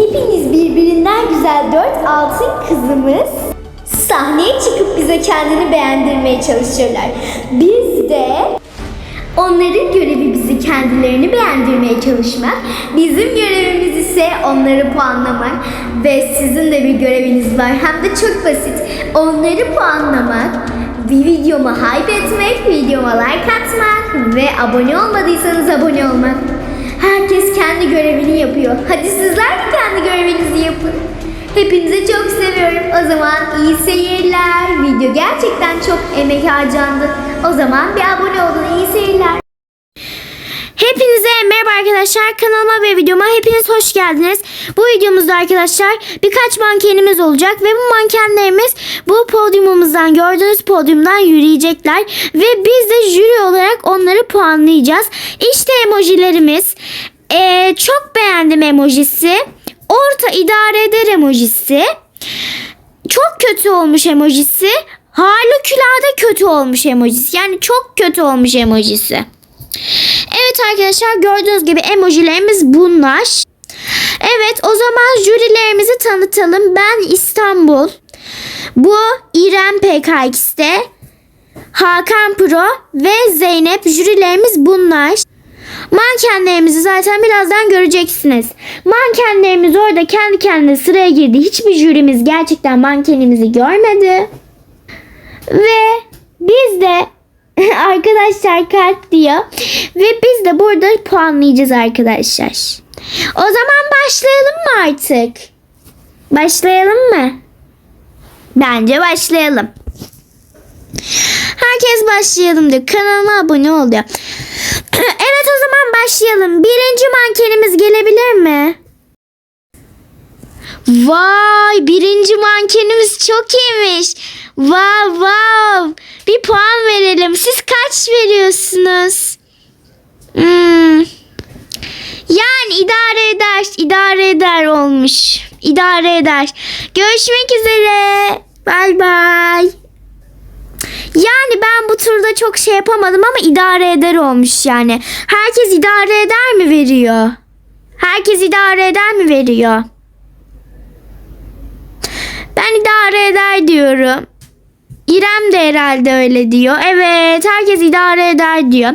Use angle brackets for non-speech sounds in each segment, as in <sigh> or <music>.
Hepiniz birbirinden güzel dört altın kızımız sahneye çıkıp bize kendini beğendirmeye çalışıyorlar. Biz de onların görevi bizi kendilerini beğendirmeye çalışmak. Bizim görevimiz ise onları puanlamak. Ve sizin de bir göreviniz var. Hem de çok basit. Onları puanlamak. Bir videoma hype etmek, videoma like atmak ve abone olmadıysanız abone olmak. Herkes kendi görevini yapıyor. Hadi sizler de görevinizi yapın. Hepinizi çok seviyorum. O zaman iyi seyirler. Video gerçekten çok emek harcandı. O zaman bir abone olun. İyi seyirler. Hepinize merhaba arkadaşlar kanalıma ve videoma hepiniz hoş geldiniz. Bu videomuzda arkadaşlar birkaç mankenimiz olacak ve bu mankenlerimiz bu podyumumuzdan gördüğünüz podyumdan yürüyecekler ve biz de jüri olarak onları puanlayacağız. İşte emojilerimiz. Ee, çok beğendim emojisi. Orta idare eder emojisi. Çok kötü olmuş emojisi. Harikulade kötü olmuş emojisi. Yani çok kötü olmuş emojisi. Evet arkadaşlar gördüğünüz gibi emojilerimiz bunlar. Evet o zaman jürilerimizi tanıtalım. Ben İstanbul. Bu İrem PKX'te. Hakan Pro ve Zeynep jürilerimiz bunlar. Mankenlerimizi zaten birazdan göreceksiniz. Mankenlerimiz orada kendi kendine sıraya girdi. Hiçbir jürimiz gerçekten mankenimizi görmedi. Ve biz de <laughs> arkadaşlar kalp diyor. Ve biz de burada puanlayacağız arkadaşlar. O zaman başlayalım mı artık? Başlayalım mı? Bence başlayalım. Herkes başlayalım diyor. Kanalıma abone ol diyor. Başlayalım. Birinci mankenimiz gelebilir mi? Vay birinci mankenimiz çok iyiymiş. Vav vav. Bir puan verelim. Siz kaç veriyorsunuz? Hmm. Yani idare eder. idare eder olmuş. İdare eder. Görüşmek üzere. Bay bay. Yani ben bu turda çok şey yapamadım ama idare eder olmuş yani. Herkes idare eder mi veriyor? Herkes idare eder mi veriyor? Ben idare eder diyorum. İrem de herhalde öyle diyor. Evet herkes idare eder diyor.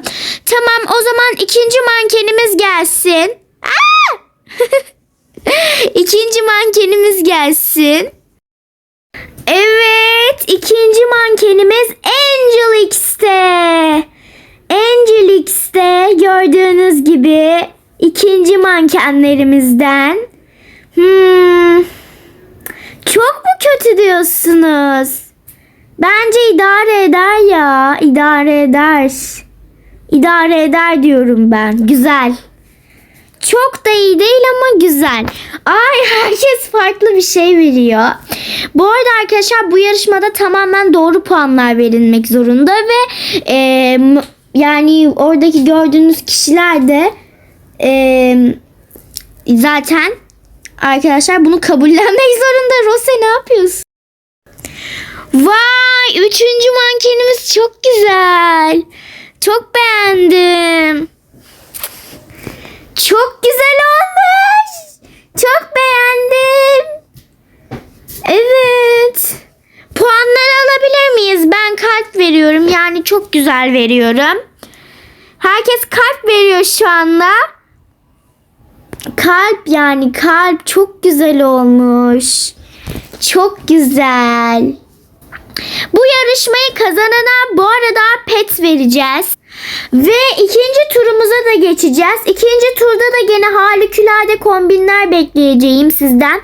Tamam o zaman ikinci mankenimiz gelsin. Aa! <laughs> ikinci mankenimiz gelsin. Evet ikinci mankenimiz Angel X'te. Angel X'te gördüğünüz gibi ikinci mankenlerimizden. Hmm, çok mu kötü diyorsunuz? Bence idare eder ya. idare eder. İdare eder diyorum ben. Güzel. Çok da iyi değil ama güzel. Ay herkes farklı bir şey veriyor. Bu arada arkadaşlar bu yarışmada tamamen doğru puanlar verilmek zorunda ve e, yani oradaki gördüğünüz kişiler de e, zaten arkadaşlar bunu kabullenmek <laughs> zorunda. Rose ne yapıyorsun? Vay üçüncü mankenimiz çok güzel. Çok beğendim. Çok güzel olmuş. Çok beğendim. Evet. Puanları alabilir miyiz? Ben kalp veriyorum. Yani çok güzel veriyorum. Herkes kalp veriyor şu anda. Kalp yani kalp çok güzel olmuş. Çok güzel. Bu yarışmayı kazanana bu arada pet vereceğiz. Ve ikinci turumuza da geçeceğiz. İkinci turda da gene harikulade kombinler bekleyeceğim sizden.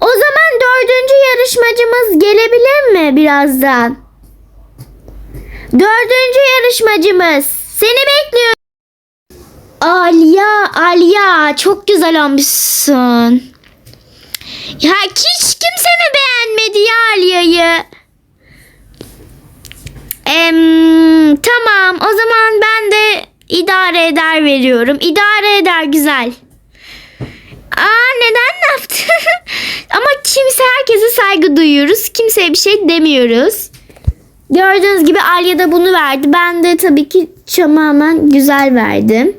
O zaman dördüncü yarışmacımız gelebilir mi birazdan? Dördüncü yarışmacımız. Seni bekliyorum. Alya, Alya çok güzel olmuşsun. Ya hiç kimse mi beğenmedi ya Alya'yı? Em, tamam o zaman idare eder veriyorum. İdare eder güzel. Aa neden ne yaptın? <laughs> Ama kimse herkese saygı duyuyoruz. Kimseye bir şey demiyoruz. Gördüğünüz gibi Alya da bunu verdi. Ben de tabii ki tamamen güzel verdim.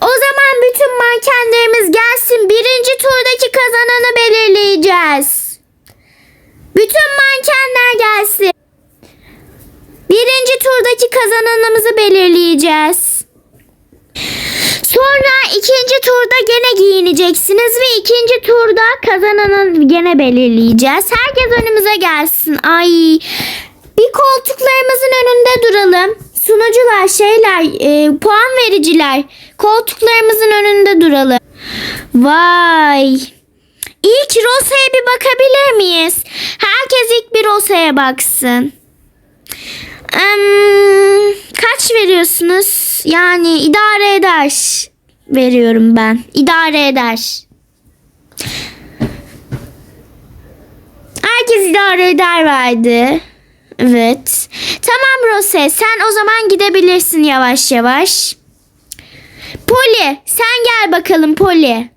O zaman bütün mankenlerimiz gelsin. Birinci turdaki kazananı belirleyeceğiz. Bütün mankenler gelsin. Birinci turdaki kazananımızı belirleyeceğiz. Sonra ikinci turda gene giyineceksiniz ve ikinci turda kazananı gene belirleyeceğiz. Herkes önümüze gelsin. Ay bir koltuklarımızın önünde duralım. Sunucular, şeyler, e, puan vericiler koltuklarımızın önünde duralım. Vay. İlk Rosa'ya bir bakabilir miyiz? Herkes ilk bir Rosa'ya baksın. Kaç veriyorsunuz? Yani idare eder veriyorum ben. İdare eder. Herkes idare eder verdi. Evet. Tamam Rose sen o zaman gidebilirsin yavaş yavaş. Poli sen gel bakalım Poli.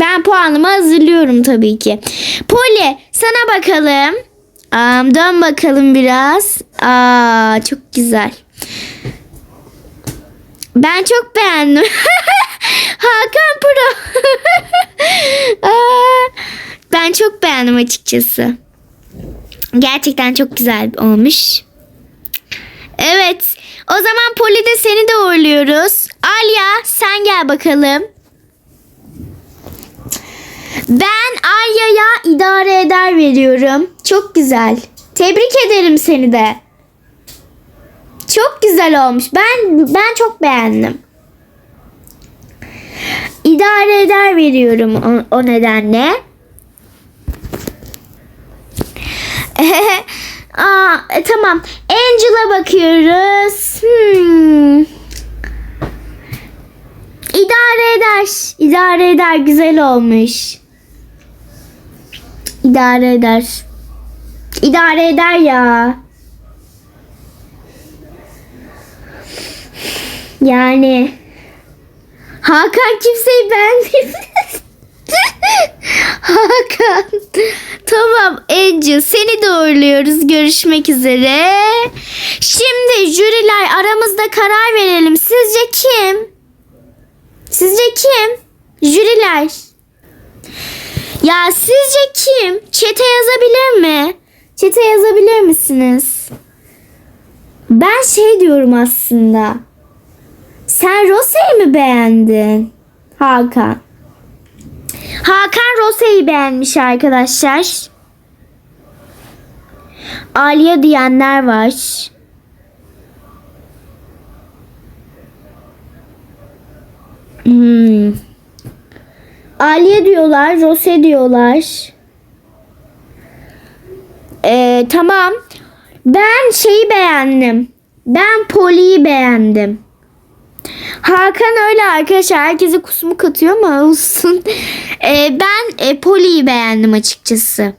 Ben puanımı hazırlıyorum tabii ki. Poli sana bakalım. Am, dön bakalım biraz. Aa, çok güzel. Ben çok beğendim. <laughs> Hakan Pro. <laughs> Aa, ben çok beğendim açıkçası. Gerçekten çok güzel olmuş. Evet. O zaman Poli de seni de uğurluyoruz. Alya sen gel bakalım. Ben Arya'ya idare eder veriyorum. Çok güzel. Tebrik ederim seni de. Çok güzel olmuş. Ben ben çok beğendim. İdare eder veriyorum o, o nedenle. <laughs> Aa, e, tamam. Angel'a bakıyoruz. Hmm. İdare eder. İdare eder. Güzel olmuş. İdare eder. İdare eder ya. Yani Hakan kimseyi beğenmiyor. <laughs> Hakan. Tamam Angel seni de uğurluyoruz. Görüşmek üzere. Şimdi jüriler aramızda karar verelim. Sizce kim? Sizce kim? Jüriler. Ya sizce kim? Çete yazabilir mi? Çete yazabilir misiniz? Ben şey diyorum aslında. Sen Rose'yi mi beğendin? Hakan. Hakan Rose'yi beğenmiş arkadaşlar. Aliye diyenler var. Hmm. Aliye diyorlar, Rose diyorlar. Ee, tamam. Ben şeyi beğendim. Ben Poli'yi beğendim. Hakan öyle arkadaşlar. Herkese kusmuk atıyor ama olsun. Ee, ben e, Poli'yi beğendim açıkçası.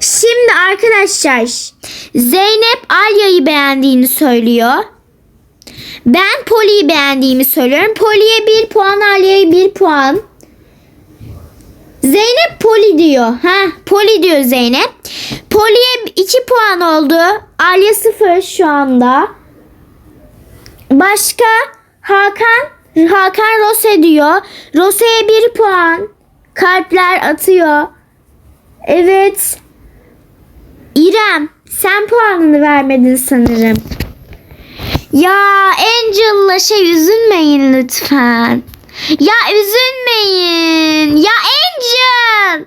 Şimdi arkadaşlar Zeynep Alya'yı beğendiğini söylüyor. Ben Poli'yi beğendiğimi söylüyorum. Poli'ye bir puan, Alya'ya bir puan. Zeynep Poli diyor. Ha, Poli diyor Zeynep. Poli'ye 2 puan oldu. Alya 0 şu anda. Başka Hakan Hakan Rose diyor. Rose'ye 1 puan. Kalpler atıyor. Evet. İrem sen puanını vermedin sanırım. Ya Angel'la şey üzülmeyin lütfen. Ya üzülmeyin. Ya Angel.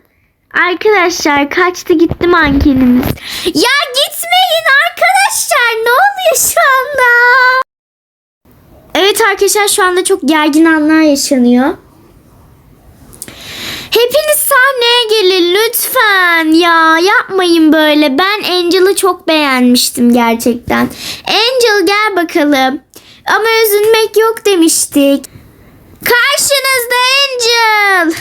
Arkadaşlar kaçtı gitti mankenimiz. Ya gitmeyin arkadaşlar. Ne oluyor şu anda? Evet arkadaşlar şu anda çok gergin anlar yaşanıyor. Hepiniz sahneye gelin lütfen. Ya yapmayın böyle. Ben Angel'ı çok beğenmiştim gerçekten. Angel gel bakalım. Ama üzülmek yok demiştik. Karşınızda Angel.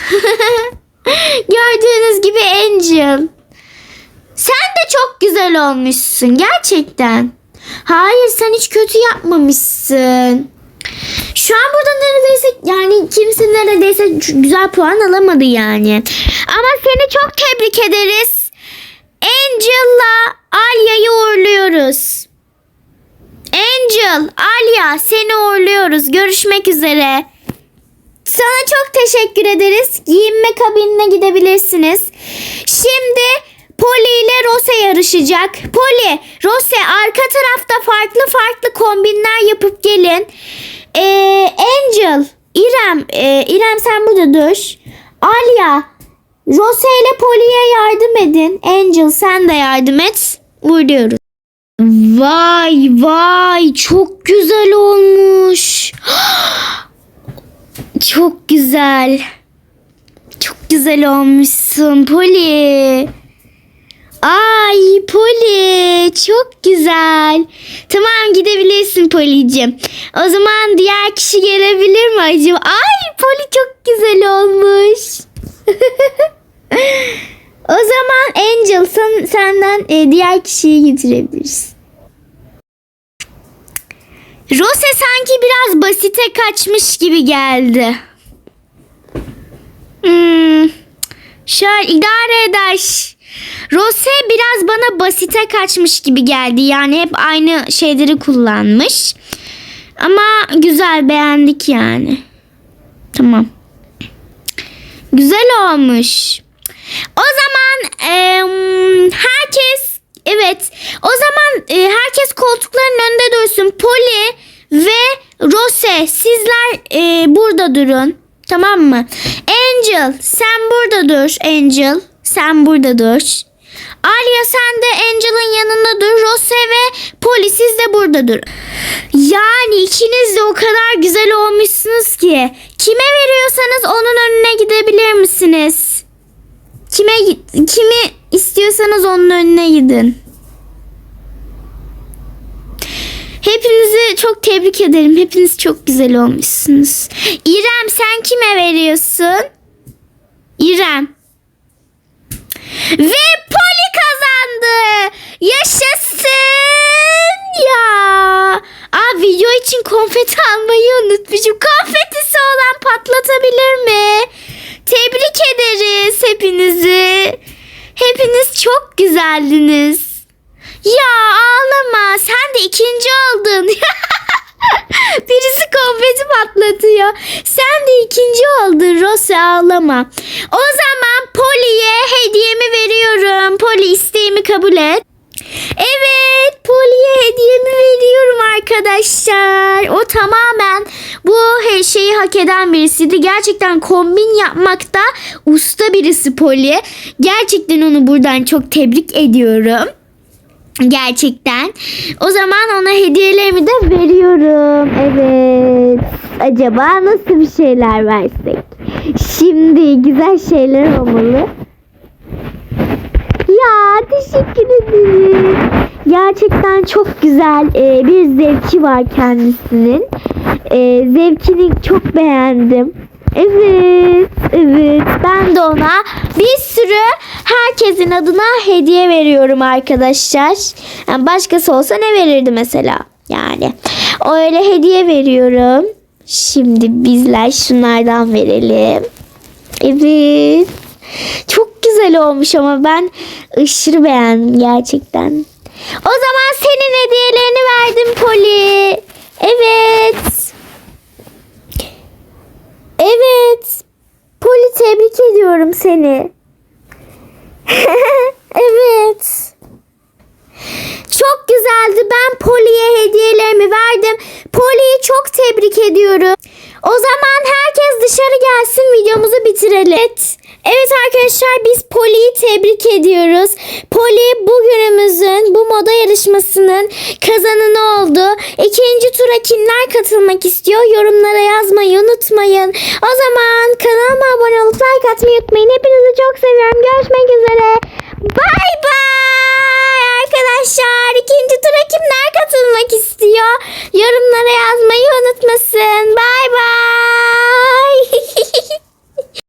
<laughs> Gördüğünüz gibi Angel. Sen de çok güzel olmuşsun gerçekten. Hayır sen hiç kötü yapmamışsın. Şu an burada neredeyse yani kimse neredeyse güzel puan alamadı yani. Ama seni çok tebrik ederiz. Angel'la Alya'yı uğurluyoruz. Angel, Alya seni uğurluyoruz. Görüşmek üzere. Sana çok teşekkür ederiz. Giyinme kabinine gidebilirsiniz. Şimdi Polly ile Rose yarışacak. Polly, Rose arka tarafta farklı farklı kombinler yapıp gelin. Ee, Angel, İrem, e, İrem sen burada dur. Alya, Rose ile Polly'ye yardım edin. Angel sen de yardım et. Vuruyoruz. Vay vay çok güzel olmuş. <gasps> Çok güzel. Çok güzel olmuşsun Poli. Ay Poli çok güzel. Tamam gidebilirsin Poli'cim. O zaman diğer kişi gelebilir mi acaba? Ay Poli çok güzel olmuş. <laughs> o zaman Angel sen, senden e, diğer kişiyi getirebilirsin. Rose sanki biraz basite kaçmış gibi geldi. Hmm, şöyle idare eder. Rose biraz bana basite kaçmış gibi geldi. Yani hep aynı şeyleri kullanmış. Ama güzel beğendik yani. Tamam. Güzel olmuş. O zaman em, herkes evet o zaman e, herkes koltukların önünde dursun. Polly ve Rose sizler e, burada durun. Tamam mı? Angel sen burada dur. Angel sen burada dur. Arya sen de Angel'ın yanında dur. Rose ve Polly siz de burada dur. Yani ikiniz de o kadar güzel olmuşsunuz ki. Kime veriyorsanız onun önüne gidebilir misiniz? Kime kimi istiyorsanız onun önüne gidin. Hepinizi çok tebrik ederim. Hepiniz çok güzel olmuşsunuz. İrem sen kime veriyorsun? İrem. Ve Poli kazandı. Yaşasın ya. Aa video için konfeti almayı unutmuşum. Konfetisi olan patlatabilir mi? Tebrik ederiz hepinizi. Hepiniz çok güzeldiniz. Ya ağlama sen de ikinci oldun. <laughs> <laughs> Birisi konfeti patlatıyor. Sen de ikinci oldun Rose ağlama. O zaman Polly'ye hediyemi veriyorum. Polly isteğimi kabul et. Evet Polly'ye hediyemi veriyorum arkadaşlar. O tamamen bu şeyi hak eden birisiydi. Gerçekten kombin yapmakta usta birisi Polly. Gerçekten onu buradan çok tebrik ediyorum. Gerçekten. O zaman ona hediyelerimi de veriyorum. Evet. Acaba nasıl bir şeyler versek? Şimdi güzel şeyler olmalı. Ya teşekkür ederim. Gerçekten çok güzel e, bir zevki var kendisinin. E, zevkini çok beğendim. Evet, evet. Ben de ona bir sürü herkesin adına hediye veriyorum arkadaşlar. Yani başkası olsa ne verirdi mesela? Yani öyle hediye veriyorum. Şimdi bizler şunlardan verelim. Evet. Çok güzel olmuş ama ben aşırı beğendim gerçekten. O zaman senin hediyelerini verdim Poli. Evet. Evet. Poli tebrik ediyorum seni. <laughs> evet. Çok güzeldi. Ben Poli'ye hediyelerimi verdim. Poli'yi çok tebrik ediyorum. O zaman herkes dışarı gelsin videomuzu bitirelim. Evet, Evet arkadaşlar biz Poli'yi tebrik ediyoruz. Poli bugünümüzün bu moda yarışmasının kazananı oldu. İkinci tura kimler katılmak istiyor yorumlara yazmayı unutmayın. O zaman kanalıma abone olup like atmayı unutmayın. Hepinizi çok seviyorum. Görüşmek üzere. Bay bay arkadaşlar. İkinci tura kimler katılmak istiyor yorumlara yazmayı unutmasın. Bay bay. <laughs>